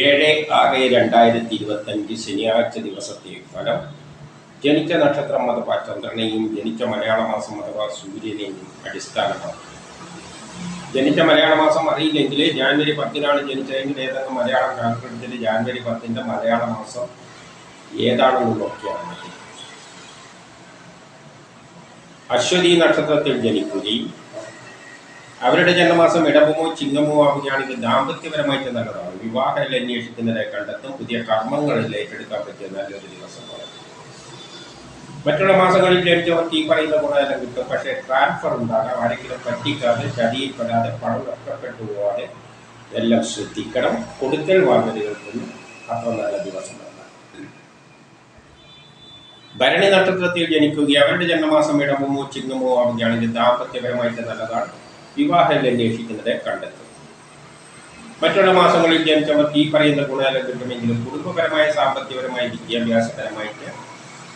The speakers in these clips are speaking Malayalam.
ഏഴ് ആറ് രണ്ടായിരത്തി ഇരുപത്തഞ്ച് ശനിയാഴ്ച ദിവസത്തെ ഫലം. ജനിച്ച നക്ഷത്രം അഥവാ ചന്ദ്രനെയും ജനിച്ച മലയാള മാസം അഥവാ സൂര്യനെയും അടിസ്ഥാനമാക്കി. ജനിച്ച മലയാള മാസം അറിയില്ലെങ്കിൽ ജാനുവരി പത്തിനാണ് ജനിച്ചതെങ്കിൽ ഏതെങ്കിലും മലയാളം കാൽക്കുലേറ്ററിൽ ജാനുവരി പത്തിന്റെ മലയാള മാസം ഏതാണെന്ന് നോക്കിയാൽ മതി. അശ്വതി നക്ഷത്രത്തിൽ ജനിക്കുകയും അവരുടെ ജന്മമാസം ഇടവുമോ ചിങ്ങമോ ആവുകയാണെങ്കിൽ ദാമ്പത്യപരമായിട്ട് നല്ലതാണ്. വിവാഹത്തിൽ അന്വേഷിക്കുന്നതിനെ കണ്ടെത്തും. പുതിയ കർമ്മങ്ങളിൽ ഏറ്റെടുക്കാൻ പറ്റിയ നല്ലൊരു ദിവസമാണ് മറ്റുള്ള മാസങ്ങളിൽ ജനിച്ചവർക്ക് ഈ പറയുന്ന ഗുണമെല്ലാം കിട്ടും. പക്ഷേ ട്രാൻസ്ഫർ ഉണ്ടാകാം. ആരെങ്കിലും പറ്റിക്കാതെ ചതിയിൽപ്പെടാതെ പണം നഷ്ടപ്പെട്ടു പോകാതെ എല്ലാം ശ്രദ്ധിക്കണം. കൊടുക്കൽ വാങ്ങലുകൾക്കൊന്നും അത്ര നല്ല ദിവസമല്ല ഭരണി നക്ഷത്രത്തിൽ ജനിക്കുകയും അവരുടെ ജന്മമാസം ഇടമോ ചിങ്ങമോ ആവുകയാണെങ്കിൽ ദാമ്പത്യപരമായിട്ട് നല്ലതാണ്. വിവാഹം അന്വേഷിക്കുന്നതിനെ കണ്ടെത്തും. മറ്റുള്ള മാസങ്ങളിൽ ജനിച്ചവർക്ക് ഈ പറയുന്ന ഗുണനിലം കിട്ടുമെങ്കിലും കുടുംബപരമായ സാമ്പത്തികപരമായ വിദ്യാഭ്യാസപരമായിട്ട്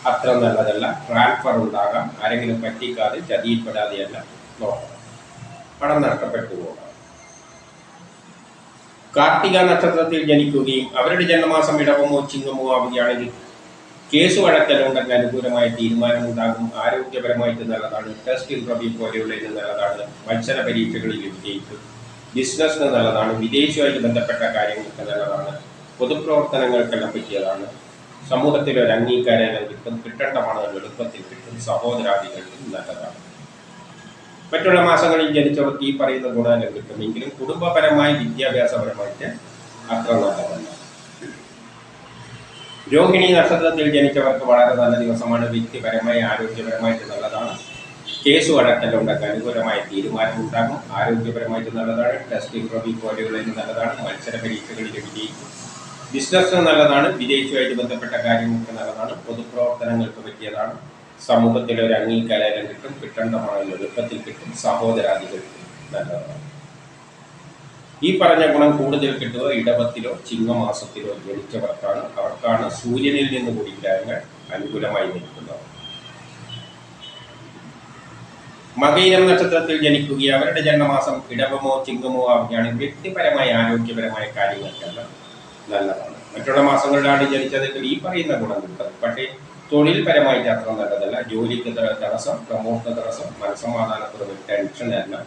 അത്ര നല്ലതല്ല. ട്രാൻസ്ഫർ ഉണ്ടാകാം. ആരെങ്കിലും പറ്റിക്കാതെ ചതിയിൽപ്പെടാതെയല്ല നോക്കണം. പണം നഷ്ടപ്പെട്ടു പോകാം. കാർത്തിക നക്ഷത്രത്തിൽ ജനിക്കുകയും അവരുടെ ജന്മമാസം ഇടവമോ ചിങ്ങമോ ആവുകയാണെങ്കിൽ കേസ് വഴക്കലുണ്ടെങ്കിൽ അനുകൂലമായ തീരുമാനം ഉണ്ടാകും ആരോഗ്യപരമായിട്ട് നല്ലതാണ്. ടെസ്റ്റ് ഇന്റർവ്യൂ പോലെയുള്ളതിന് നല്ലതാണ്. മത്സര പരീക്ഷകളിൽ വിജയിക്കും. ബിസിനസ്സിന് നല്ലതാണ്. വിദേശവുമായിട്ട് ബന്ധപ്പെട്ട കാര്യങ്ങൾക്ക് നല്ലതാണ്. പൊതുപ്രവർത്തനങ്ങൾക്കെല്ലാം പറ്റിയതാണ്. സമൂഹത്തിൽ ഒരു അംഗീകാരം കിട്ടും. കിട്ടേണ്ട പണം എളുപ്പത്തിൽ കിട്ടും. സഹോദരാദികൾക്കും നല്ലതാണ്. മറ്റുള്ള മാസങ്ങളിൽ ജനിച്ചവർക്ക് ഈ പറയുന്ന ഗുണങ്ങൾ കിട്ടുമെങ്കിലും കുടുംബപരമായി വിദ്യാഭ്യാസപരമായിട്ട് അത്ര നല്ലതല്ല. രോഹിണി നക്ഷത്രത്തിൽ ജനിച്ചവർക്ക് വളരെ നല്ല ദിവസമാണ്. വ്യക്തിപരമായി ആരോഗ്യപരമായിട്ട് നല്ലതാണ് കേസ് വഴക്കലുണ്ടാക്കി അനുകൂലമായ തീരുമാനം ഉണ്ടാകും. ആരോഗ്യപരമായിട്ട് നല്ലതാണ്. ടെസ്റ്റ് ഇന്റർവ്യൂ പോലെയുള്ളതിന് നല്ലതാണ്. മത്സര പരീക്ഷകളിൽ വിജയിക്കും ബിസിനസ്സിന് നല്ലതാണ്. വിജയിച്ചുമായിട്ട് ബന്ധപ്പെട്ട കാര്യങ്ങൾക്ക് നല്ലതാണ്. പൊതുപ്രവർത്തനങ്ങൾക്ക് പറ്റിയതാണ്. സമൂഹത്തിലെ ഒരു അംഗീകാരം കിട്ടും കിട്ടേണ്ട പണം എളുപ്പത്തിൽ കിട്ടും. സഹോദരാദികൾക്ക് നല്ലതാണ്. ഈ പറഞ്ഞ ഗുണം കൂടുതൽ കിട്ടുക ഇടവത്തിലോ ചിങ്ങമാസത്തിലോ ജനിച്ചവർക്കാണ്. അവർക്കാണ് സൂര്യനിൽ നിന്ന് കൂടി അനുകൂലമായി നിൽക്കുന്നത്. മകയിരം നക്ഷത്രത്തിൽ ജനിക്കുകയും അവരുടെ ജന്മമാസം ഇടവമോ ചിങ്ങമോ ആവുകയാണെങ്കിൽ വ്യക്തിപരമായ ആരോഗ്യപരമായ കാര്യങ്ങൾക്കെല്ലാം നല്ലതാണ്. മറ്റുള്ള മാസങ്ങളിലാണ് ജനിച്ചതെങ്കിൽ ഈ പറയുന്ന ഗുണം കിട്ടും. പക്ഷേ തൊഴിൽപരമായിട്ട് അത്ര നല്ലതല്ല. ജോലിക്ക് തടസ്സം പ്രമോഷണ തടസ്സം മനസമാധാനക്കുറവ് ടെൻഷൻ എല്ലാം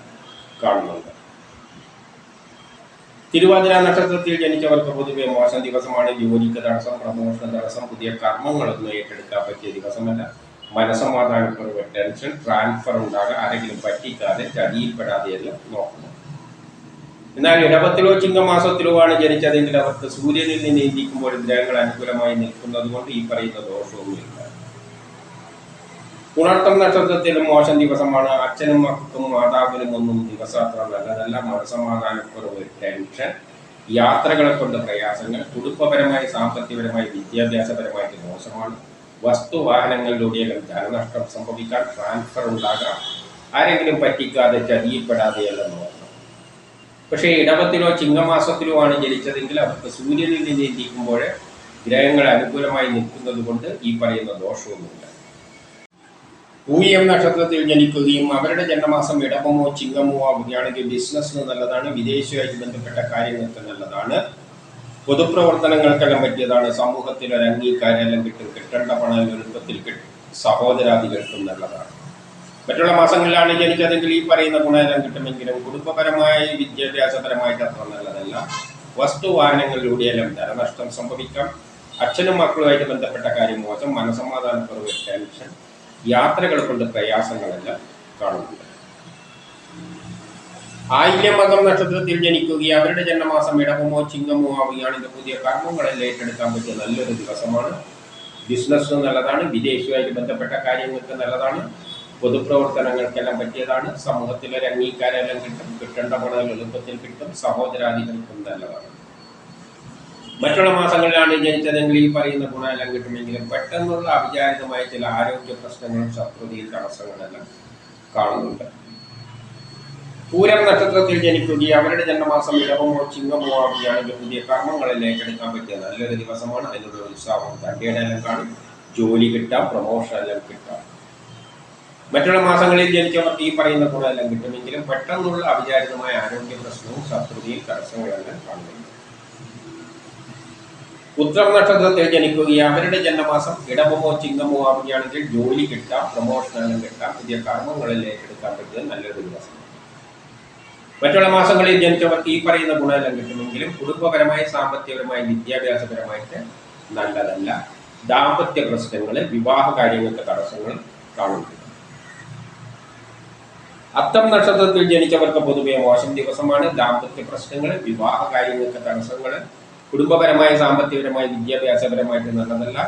കാണുന്നുണ്ട്. തിരുവാതിര നക്ഷത്രത്തിൽ ജനിച്ചവർക്ക് പൊതുവെ മോശം ദിവസമാണ്. ജോലിക്ക് തടസ്സം പ്രമോഷണ തടസ്സം പുതിയ കർമ്മങ്ങളൊന്നും ഏറ്റെടുക്കാൻ പറ്റിയ ദിവസമല്ല. മനസമാധാനക്കുറവ് ടെൻഷൻ ട്രാൻസ്ഫർ ഉണ്ടാകാൻ ആരെങ്കിലും പറ്റിക്കാതെ ചതിയിൽപ്പെടാതെയെല്ലാം നോക്കണം എന്നാൽ ഇടവത്തിലോ ചിങ്ങമാസത്തിലോ ആണ് ജനിച്ചതെങ്കിൽ അവർക്ക് സൂര്യനിൽ നിന്ന് ഇന്ത്യക്കുമ്പോൾ ഗ്രഹങ്ങൾ അനുകൂലമായി നിൽക്കുന്നത് കൊണ്ട് ഈ പറയുന്ന ദോഷവുമില്ല. ഉണർത്തം നക്ഷത്രത്തിലും മോശം ദിവസമാണ്. അച്ഛനും മക്കൾക്കും മാതാവിനും ഒന്നും ദിവസം അത്ര നല്ലതല്ല മനസമാധാനക്കുറവ് ടെൻഷൻ യാത്രകളെ കൊണ്ട് പ്രയാസങ്ങൾ കുടുംബപരമായി സാമ്പത്തികപരമായി വിദ്യാഭ്യാസപരമായിട്ട് മോശമാണ്. വസ്തു വാഹനങ്ങളിലൂടെയെല്ലാം ധനനഷ്ടം സംഭവിക്കാൻ ട്രാൻസ്ഫർ ഉണ്ടാകാം. ആരെങ്കിലും പറ്റിക്കാതെ ചതിയിൽപ്പെടാതെയെല്ലാം നോക്കണം. പക്ഷേ ഇടവത്തിലോ ചിങ്ങമാസത്തിലോ ആണ് ജനിച്ചതെങ്കിൽ അവർക്ക് സൂര്യനിൽ നിന്ന് ഗ്രഹങ്ങൾ അനുകൂലമായി നിൽക്കുന്നത് കൊണ്ട് ഈ പറയുന്ന ദോഷവുമില്ല പൂയം നക്ഷത്രത്തിൽ ജനിക്കുകയും അവരുടെ ജന്മമാസം ഇടവമോ ചിങ്ങമോ ആവുകയാണെങ്കിൽ ബിസിനസ്സിന് നല്ലതാണ് വിദേശമായി ബന്ധപ്പെട്ട കാര്യങ്ങൾക്ക് നല്ലതാണ്. പൊതുപ്രവർത്തനങ്ങൾക്കെല്ലാം പറ്റിയതാണ്. സമൂഹത്തിൽ ഒരു അംഗീകാരമെല്ലാം കിട്ടും കിട്ടേണ്ട പണം എളുപ്പത്തിൽ കിട്ടും. സഹോദരാദികൾക്കും നല്ലതാണ്. മറ്റുള്ള മാസങ്ങളിലാണ് ജനിച്ചതെങ്കിൽ ഈ പറയുന്ന ഗുണമെല്ലാം കിട്ടുമെങ്കിലും കുടുംബപരമായി വിദ്യാഭ്യാസപരമായിട്ട് അത്ര നല്ലതല്ല. വസ്തുവാഹനങ്ങളിലൂടെയെല്ലാം ധനനഷ്ടം സംഭവിക്കാം. അച്ഛനും മക്കളുമായിട്ട് ബന്ധപ്പെട്ട കാര്യം മോശം. മനസമാധാനക്കുറവ് ടെൻഷൻ. യാത്രകൾ കൊണ്ട് പ്രയാസങ്ങളെല്ലാം കാണുന്നുണ്ട്. ആയില്യമകം നക്ഷത്രത്തിൽ ജനിക്കുകയും അവരുടെ ജന്മമാസം ഇടവമോ ചിങ്ങമോ ആവുകയാണെങ്കിൽ പുതിയ കർമ്മങ്ങളെല്ലാം ഏറ്റെടുക്കാൻ പറ്റിയ നല്ലൊരു ദിവസമാണ്. ബിസിനസ് നല്ലതാണ് വിദേശവുമായിട്ട് ബന്ധപ്പെട്ട കാര്യങ്ങൾക്ക് നല്ലതാണ് പൊതുപ്രവർത്തനങ്ങൾക്കെല്ലാം പറ്റിയതാണ് സമൂഹത്തിലൊരു അംഗീകാരമെല്ലാം കിട്ടും കിട്ടേണ്ട പണം എളുപ്പത്തിൽ കിട്ടും സഹോദരാദികൾക്കും നല്ലതാണ്. മറ്റുള്ള മാസങ്ങളിലാണ് ജനിച്ചതെങ്കിൽ ഈ പറയുന്ന ഗുണമെല്ലാം കിട്ടുമെങ്കിലും പെട്ടെന്നുള്ള അവിചാരിതമായ ചില ആരോഗ്യ പ്രശ്നങ്ങളും ശത്രുതയും തടസ്സങ്ങളെല്ലാം കാണുന്നുണ്ട്. പൂരം നക്ഷത്രത്തിൽ ജനിക്കുകയും അവരുടെ ജന്മമാസം ഇടവമോ ചിങ്ങമോ ആവുകയാണെങ്കിൽ പുതിയ കർമ്മങ്ങളിൽ ഏറ്റെടുക്കാൻ പറ്റിയ നല്ലൊരു ദിവസമാണ്. അതിനുള്ള ഉത്സാഹം തന്റെയുടെ എല്ലാം കാണും. ജോലി കിട്ടാം പ്രൊമോഷൻ എല്ലാം കിട്ടാം. മറ്റുള്ള മാസങ്ങളിൽ ജനിച്ചവർക്ക് ഈ പറയുന്ന ഗുണമെല്ലാം കിട്ടുമെങ്കിലും പെട്ടെന്നുള്ള അവിചാരിതമായ ആരോഗ്യ പ്രശ്നവും ശത്രുതയും തടസ്സങ്ങളെല്ലാം കാണുന്നുണ്ട്. ഉത്രം നക്ഷത്രത്തിൽ ജനിക്കുകയും അവരുടെ ജന്മമാസം ഇടമോ ചിങ്ങമോ ആവുകയാണെങ്കിൽ ജോലി കിട്ടാം പ്രൊമോഷനുകൾ കിട്ടാം പുതിയ കർമ്മങ്ങളിൽ ഏറ്റെടുക്കാൻ പറ്റിയ നല്ലൊരു ദിവസം. മറ്റുള്ള മാസങ്ങളിൽ ജനിച്ചവർക്ക് ഈ പറയുന്ന ഗുണമെല്ലാം കിട്ടുമെങ്കിലും കുടുംബപരമായി സാമ്പത്തികപരമായി വിദ്യാഭ്യാസപരമായിട്ട് നല്ലതല്ല. ദാമ്പത്യ പ്രശ്നങ്ങൾ വിവാഹ കാര്യങ്ങൾക്ക് തടസ്സങ്ങൾ കാണുന്നു അത്തം നക്ഷത്രത്തിൽ ജനിച്ചവർക്ക് പൊതുവെ മോശം ദിവസമാണ്. ദാമ്പത്യ പ്രശ്നങ്ങൾ വിവാഹ കാര്യങ്ങൾക്ക് തടസ്സങ്ങൾ കുടുംബപരമായി സാമ്പത്തികപരമായ വിദ്യാഭ്യാസപരമായിട്ട് നല്ലതല്ല.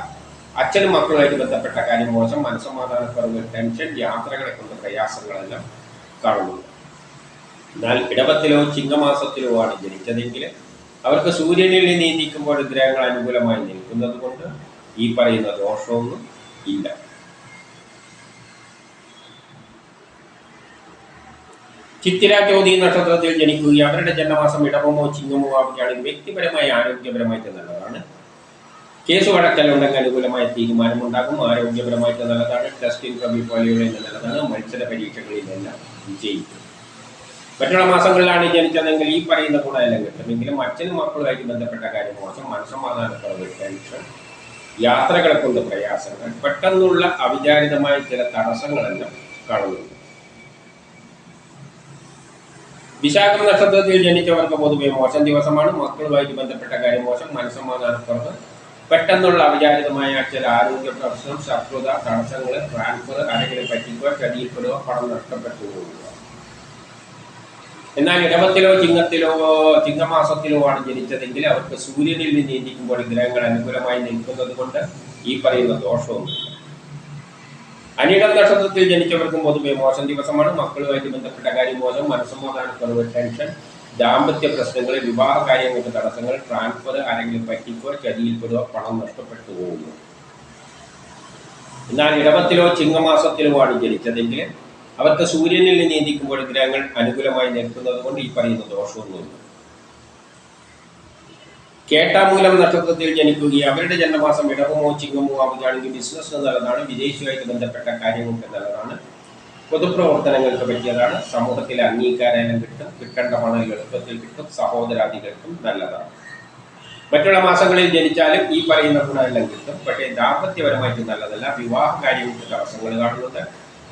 അച്ഛനും മക്കളുമായിട്ട് ബന്ധപ്പെട്ട കാര്യം മോശം. മനസ്സമാധാനക്കുറവ് ടെൻഷൻ യാത്രകളെ കൊണ്ട് പ്രയാസങ്ങളെല്ലാം കാണുന്നുണ്ട് എന്നാൽ ഇടവത്തിലോ ചിങ്ങമാസത്തിലോ ആണ് ജനിച്ചതെങ്കിൽ അവർക്ക് സൂര്യനിൽ നീന്തിക്കുമ്പോൾ ഗ്രഹങ്ങൾ അനുകൂലമായി നിൽക്കുന്നത് കൊണ്ട് ഈ പറയുന്ന ദോഷമൊന്നും ഇല്ല. ചിത്തിര ജ്യോതി നക്ഷത്രത്തിൽ ജനിക്കുകയും അവരുടെ ജന്മമാസം ഇടവമോ ചിങ്ങമോ ആവുകയാണെങ്കിൽ വ്യക്തിപരമായി ആരോഗ്യപരമായിട്ട് നല്ലതാണ് കേസ് വഴക്കലുണ്ടെങ്കിൽ അനുകൂലമായ തീരുമാനമുണ്ടാകും. ആരോഗ്യപരമായിട്ട് നല്ലതാണ് ടെസ്റ്റ് ഇന്റർവ്യൂ പോലെയുള്ള നല്ലതാണ്. മത്സര പരീക്ഷകളിലെല്ലാം വിജയിക്കും. മറ്റുള്ള മാസങ്ങളിലാണ് ജനിച്ചതെങ്കിൽ ഈ പറയുന്ന ഗുണമെല്ലാം കിട്ടുമെങ്കിലും അച്ഛനും മക്കളുമായിട്ട് ബന്ധപ്പെട്ട കാര്യം മോശം. മനസ്സമാധാനക്കുറവ് ടെൻഷൻ യാത്രകളെ കൊണ്ട് പ്രയാസങ്ങൾ പെട്ടെന്നുള്ള അവിചാരിതമായ ചില തടസ്സങ്ങളെല്ലാം കാണുന്നുണ്ട് വിശാഖം നക്ഷത്രത്തിൽ ജനിച്ചവർക്ക് പൊതുവെ മോശം ദിവസമാണ്. മക്കളുമായിട്ട് ബന്ധപ്പെട്ട കാര്യം മോശം. മനസ്സമാധാനക്കുറവ് പെട്ടെന്നുള്ള അവിചാരിതമായ ചില ആരോഗ്യ പ്രശ്നം ശത്രുത തടസ്സങ്ങൾ ട്രാൻസ്ഫർ ആരെങ്കിലും പറ്റിക്കുക ചതിയിൽപ്പെടുക പണം നഷ്ടപ്പെട്ടു പോകുക എന്നാൽ ഇടവത്തിലോ ചിങ്ങത്തിലോ ചിങ്ങമാസത്തിലോ ആണ് ജനിച്ചതെങ്കിൽ അവർക്ക് സൂര്യനിൽ നിന്ന് നീന്തിക്കുമ്പോൾ ഗ്രഹങ്ങൾ അനുകൂലമായി നിൽക്കുന്നത് കൊണ്ട് ഈ പറയുന്ന ദോഷമൊന്നുമില്ല അനിടം നക്ഷത്രത്തിൽ ജനിച്ചവർക്കും പൊതുവേ മോശം ദിവസമാണ്. മക്കളുമായിട്ട് ബന്ധപ്പെട്ട കാര്യം മോശം. മനസ്സമാധാനക്കുറവ് ടെൻഷൻ ദാമ്പത്യ പ്രശ്നങ്ങൾ വിവാഹ കാര്യങ്ങൾക്ക് തടസ്സങ്ങൾ ട്രാൻസ്ഫർ ആരെങ്കിലും പറ്റിക്കോ ചതിയിൽപ്പെടുക പണം നഷ്ടപ്പെട്ടു പോകുന്നു. എന്നാൽ ഇടവത്തിലോ ചിങ്ങമാസത്തിലോ ആണ് ജനിച്ചതെങ്കിൽ അവർക്ക് സൂര്യനിൽ നീന്തിക്കുമ്പോൾ ഗ്രഹങ്ങൾ അനുകൂലമായി നിൽക്കുന്നത് കൊണ്ട് ഈ പറയുന്ന ദോഷമൊന്നുമില്ല. കേട്ടാമൂലം നക്ഷത്രത്തിൽ ജനിക്കുകയും അവരുടെ ജന്മമാസം ഇടവമോ ചിങ്ങമോ ആവുകയാണെങ്കിൽ ബിസിനസ് നല്ലതാണ് വിദേശിയുമായിട്ട് ബന്ധപ്പെട്ട കാര്യങ്ങൾക്ക് നല്ലതാണ്. പൊതുപ്രവർത്തനങ്ങൾക്ക് പറ്റിയതാണ്. സമൂഹത്തിലെ അംഗീകാരം കിട്ടും കിട്ടേണ്ട പണം എളുപ്പത്തിൽ കിട്ടും സഹോദരാദികൾക്കും നല്ലതാണ്. മറ്റുള്ള മാസങ്ങളിൽ ജനിച്ചാലും ഈ പറയുന്ന ഗുണമെല്ലാം കിട്ടും. പക്ഷേ ദാമ്പത്യപരമായിട്ട് നല്ലതല്ല. വിവാഹ കാര്യങ്ങൾക്ക് തടസ്സങ്ങൾ കാണുന്നുണ്ട്.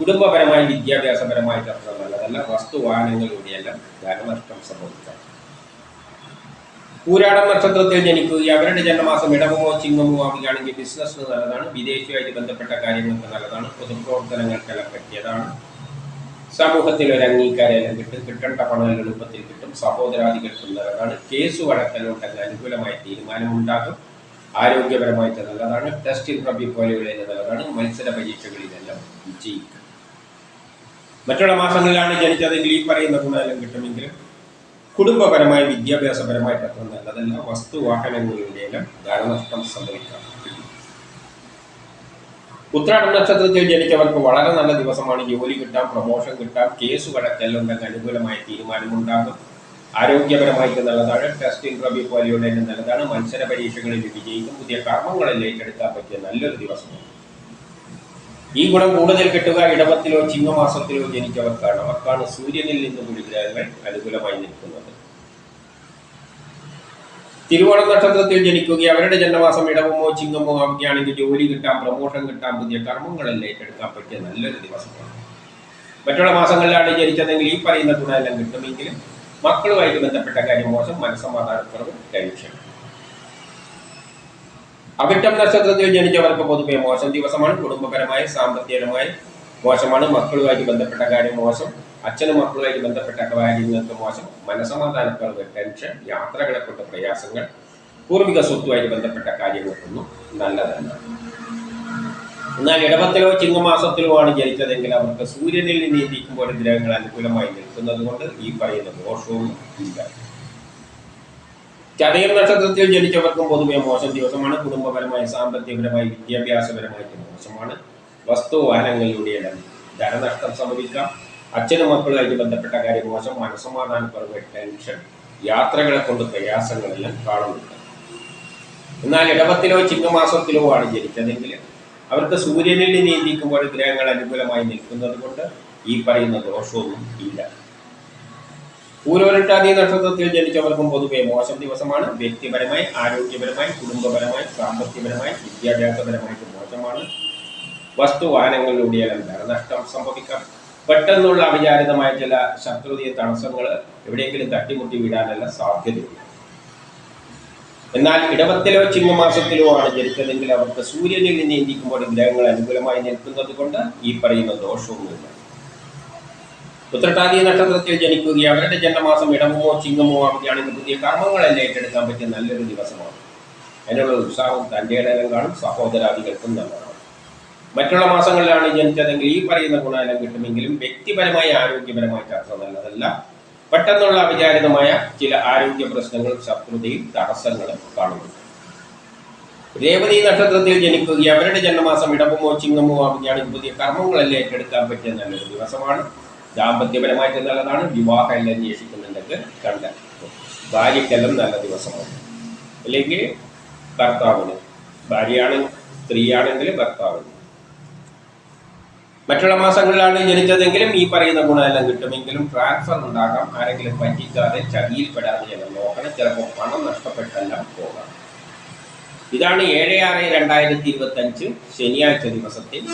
കുടുംബപരമായി വിദ്യാഭ്യാസപരമായിട്ട് അത്ര നല്ലതല്ല. വസ്തുവാഹനങ്ങളിലൂടെയെല്ലാം ധനനഷ്ടം സംഭവിക്കാം. പൂരാടം നക്ഷത്രത്തിൽ ജനിക്കുക അവരുടെ ജന്മമാസം ഇടവമോ ചിങ്ങമോ ആവുകയാണെങ്കിൽ ബിസിനസ്സിന് നല്ലതാണ്. വിദേശിയുമായിട്ട് ബന്ധപ്പെട്ട കാര്യങ്ങൾക്ക് നല്ലതാണ്. പൊതുപ്രവർത്തനങ്ങൾക്കെല്ലാം പറ്റിയതാണ്. സമൂഹത്തിൽ ഒരു അംഗീകാരം കിട്ടും. കിട്ടേണ്ട പണം എളുപ്പത്തിൽ കിട്ടും. സഹോദരാദികൾക്കും നല്ലതാണ്. കേസ് വഴക്കലുണ്ടെങ്കിൽ അനുകൂലമായ തീരുമാനമുണ്ടാകും. ആരോഗ്യപരമായിട്ട് നല്ലതാണ്. ടെസ്റ്റ് ഇന്റർവ്യൂ പോലെയുള്ള നല്ലതാണ്. മത്സര പരീക്ഷകളിലെല്ലാം വിജയിക്കും. മറ്റുള്ള മാസങ്ങളിലാണ് ജനിച്ചതെങ്കിൽ ഈ പറയുന്ന ഗുണമെല്ലാം കിട്ടുമെങ്കിലും കുടുംബപരമായി വിദ്യാഭ്യാസപരമായി അത്ര നല്ലതല്ല വസ്തുവാഹനങ്ങളിലെല്ലാം ധനനഷ്ടം സംഭവിക്കാം. ഉത്രാടം നക്ഷത്രത്തിൽ ജനിച്ചവർക്ക് വളരെ നല്ല ദിവസമാണ്. ജോലി കിട്ടാം പ്രൊമോഷൻ കിട്ടാം കേസ് വഴക്കെല്ലാം അനുകൂലമായ തീരുമാനമുണ്ടാകും. ആരോഗ്യപരമായിട്ട് നല്ലതാണ്. ടെസ്റ്റിംഗ് ഇന്റർവ്യൂ പോലെയുള്ള നല്ലതാണ്. മത്സര പരീക്ഷകളിൽ വിജയിക്കും. പുതിയ കർമ്മങ്ങളിൽ ഏറ്റെടുക്കാൻ പറ്റിയ നല്ലൊരു ദിവസമാണ്. ഈ ഗുണം കൂടുതൽ കിട്ടുക ഇടവത്തിലോ ചിങ്ങമാസത്തിലോ ജനിച്ചവർക്കാണ്. അവർക്കാണ് സൂര്യനിൽ നിന്ന് ഗുരുഗ്രഹങ്ങൾ ഗ്രഹങ്ങൾ അനുകൂലമായി നിൽക്കുന്നത്. തിരുവോണം നക്ഷത്രത്തിൽ ജനിക്കുകയും അവരുടെ ജന്മമാസം ഇടവമോ ചിങ്ങമോ ആവുകയാണെങ്കിൽ ജോലി കിട്ടാം പ്രമോഷൻ കിട്ടാം പുതിയ കർമ്മങ്ങളെല്ലാം ഏറ്റെടുക്കാൻ പറ്റിയ നല്ലൊരു ദിവസമാണ്. മറ്റുള്ള മാസങ്ങളിലാണ് ജനിച്ചതെങ്കിൽ ഈ പറയുന്ന ഗുണമെല്ലാം കിട്ടുമെങ്കിലും മക്കളുമായിട്ട് ബന്ധപ്പെട്ട കാര്യം മോശം മനസ്സമാധാനക്കുറവ് ടെൻഷൻ അവിട്ടം നക്ഷത്രത്തിൽ ജനിച്ചവർക്ക് പൊതുവെ മോശം ദിവസമാണ്. കുടുംബപരമായി സാമ്പത്തികമായി മോശമാണ്. മക്കളുമായിട്ട് ബന്ധപ്പെട്ട കാര്യം മോശം. അച്ഛനും മക്കളുമായിട്ട് ബന്ധപ്പെട്ട കാര്യങ്ങൾക്ക് മോശം. മനസമാധാനക്കുറവ് ടെൻഷൻ യാത്രകളെ കൊണ്ട് പ്രയാസങ്ങൾ പൂർവിക സ്വത്തുമായിട്ട് ബന്ധപ്പെട്ട കാര്യങ്ങൾക്കൊന്നും നല്ലതല്ല. എന്നാൽ ഇടവത്തിലോ ചിങ്ങമാസത്തിലോ ആണ് ജനിച്ചതെങ്കിൽ അവർക്ക് സൂര്യനിൽ നീതിക്കുമ്പോൾ ഗ്രഹങ്ങൾ അനുകൂലമായി നിൽക്കുന്നത് കൊണ്ട് ഈ പറയുന്ന ദോഷവും ഇല്ല. ചതയം നക്ഷത്രത്തിൽ ജനിച്ചവർക്കും പൊതുവെ മോശം ദിവസമാണ്. കുടുംബപരമായി സാമ്പത്തികപരമായി വിദ്യാഭ്യാസപരമായിട്ട് മോശമാണ്. വസ്തു വാഹനങ്ങളിലൂടെ ധനനഷ്ടം സംഭവിക്കാം. അച്ഛനും മക്കളുമായിട്ട് ബന്ധപ്പെട്ട കാര്യം മോശം. മനസ്സമാധാനക്കുറവ് ടെൻഷൻ യാത്രകളെ കൊണ്ട് പ്രയാസങ്ങളെല്ലാം കാണുന്നുണ്ട്. എന്നാൽ ഇടവത്തിലോ ചിങ്ങമാസത്തിലോ ആണ് ജനിച്ചതെങ്കിൽ അവർക്ക് സൂര്യനിൽ നീന്തിക്കുമ്പോൾ ഗ്രഹങ്ങൾ അനുകൂലമായി നിൽക്കുന്നത് കൊണ്ട് ഈ പറയുന്ന ദോഷമൊന്നും ഇല്ല. പൂരോരുട്ടാതി നക്ഷത്രത്തിൽ ജനിച്ചവർക്കും പൊതുവെ മോശം ദിവസമാണ്. വ്യക്തിപരമായി ആരോഗ്യപരമായി കുടുംബപരമായി സാമ്പത്തികപരമായി വിദ്യാഭ്യാസപരമായിട്ട് മോശമാണ്. വസ്തു വസ്തുവാഹനങ്ങളിലൂടെയെല്ലാം നഷ്ടം സംഭവിക്കാം. പെട്ടെന്നുള്ള അവിചാരിതമായ ചില ശത്രുതീയ തടസ്സങ്ങൾ എവിടെയെങ്കിലും തട്ടിമുട്ടി വീഴാനുള്ള സാധ്യതയുണ്ട് എന്നാൽ ഇടവത്തിലോ ചിങ്ങമാസത്തിലോ ആണ് ജനിച്ചതെങ്കിൽ അവർക്ക് സൂര്യനിൽ നിന്ന് നീന്തിക്കുമ്പോൾ ഗ്രഹങ്ങൾ അനുകൂലമായി നിൽക്കുന്നത് കൊണ്ട് ഈ പറയുന്ന ദോഷവുമില്ല ഉത്രട്ടാതി നക്ഷത്രത്തിൽ ജനിക്കുകയും അവരുടെ ജന്മമാസം ഇടമോ ചിങ്ങമോ ആവുകയാണെങ്കിൽ പുതിയ കർമ്മങ്ങളെല്ലാം ഏറ്റെടുക്കാൻ പറ്റിയ നല്ലൊരു ദിവസമാണ്. അതിനുള്ള ഉത്സാഹവും തന്റെ ഇടയിലും കാണും സഹോദരാദികൾക്കും നല്ലതാണ്. മറ്റുള്ള മാസങ്ങളിലാണ് ജനിച്ചതെങ്കിൽ ഈ പറയുന്ന ഗുണമെല്ലാം കിട്ടുമെങ്കിലും വ്യക്തിപരമായ ആരോഗ്യപരമായ അത്ര നല്ലതല്ല. പെട്ടെന്നുള്ള അവിചാരിതമായ ചില ആരോഗ്യ പ്രശ്നങ്ങളും ശത്രുതയും തടസ്സങ്ങളും കാണുന്നുണ്ട്. രേവതി നക്ഷത്രത്തിൽ ജനിക്കുകയും അവരുടെ ജന്മമാസം ഇടവമോ ചിങ്ങമോ ആവുകയാണെങ്കിൽ പുതിയ കർമ്മങ്ങളെല്ലാം ഏറ്റെടുക്കാൻ പറ്റിയ നല്ലൊരു ദിവസമാണ്. ദാമ്പത്യപരമായിട്ട് നല്ലതാണ്. വിവാഹം എല്ലാം അന്വേഷിക്കുന്നുണ്ടെങ്കിൽ കണ്ട. ഭാര്യയ്ക്കെല്ലാം നല്ല ദിവസമാണ്. അല്ലെങ്കിൽ ഭർത്താവിന്. ഭാര്യയാണ് സ്ത്രീയാണെങ്കിൽ ഭർത്താവിന്. മറ്റുള്ള മാസങ്ങളിലാണ് ജനിച്ചതെങ്കിലും ഈ പറയുന്ന ഗുണമെല്ലാം കിട്ടുമെങ്കിലും ട്രാൻസ്ഫർ ഉണ്ടാകാം. ആരെങ്കിലും പറ്റിക്കാതെ ചതിയിൽപ്പെടാതെ ചില നോക്കണം. ചിലപ്പോൾ പണം നഷ്ടപ്പെട്ടെല്ലാം പോകാം. ഇതാണ് ഏഴ് ആറ് രണ്ടായിരത്തി ഇരുപത്തി അഞ്ച് ശനിയാഴ്ച ദിവസത്തിൽ